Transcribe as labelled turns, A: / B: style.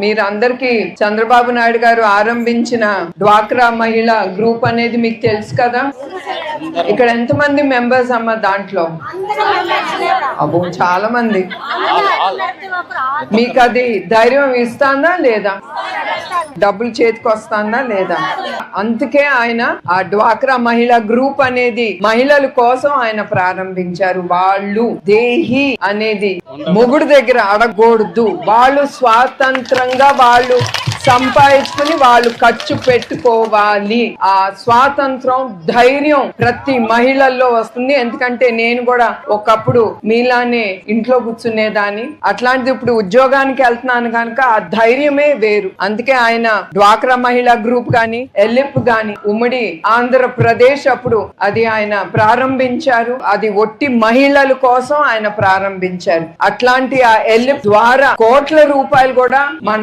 A: మీరందరికీ చంద్రబాబు నాయుడు గారు ఆరంభించిన డ్వాక్రా మహిళ గ్రూప్ అనేది మీకు తెలుసు కదా? ఇక్కడ ఎంతమంది మెంబర్స్ అమ్మ దాంట్లో? అబ్బో చాలా మంది. మీకు అది ధైర్యం ఇస్తాందా లేదా? డబ్బులు చేతికి వస్తాందా లేదా? అందుకే ఆయన ఆ డ్వాక్రా మహిళా గ్రూప్ అనేది మహిళల కోసం ఆయన ప్రారంభించారు. వాళ్ళు దేహి అనేది మొగుడు దగ్గర అడగకూడదు. వాళ్ళు స్వాతంత్రంగా వాళ్ళు సంపాదించుకుని వాళ్ళు ఖర్చు పెట్టుకోవాలి. ఆ స్వాతంత్రం ధైర్యం ప్రతి మహిళల్లో వస్తుంది. ఎందుకంటే నేను కూడా ఒకప్పుడు మీలానే ఇంట్లో కూర్చునేదాన్ని. అట్లాంటిది ఇప్పుడు ఉద్యోగానికి వెళ్తున్నాను కనుక ఆ ధైర్యమే వేరు. అందుకే ఆయన డ్వాక్రా మహిళా గ్రూప్ గాని ఎల్లిప్ గాని ఉమ్మడి ఆంధ్రప్రదేశ్ అప్పుడు అది ఆయన ప్రారంభించారు. అది ఒట్టి మహిళల కోసం ఆయన ప్రారంభించారు. అట్లాంటి ఆ ఎల్లిప్ ద్వారా కోట్ల రూపాయలు కూడా మన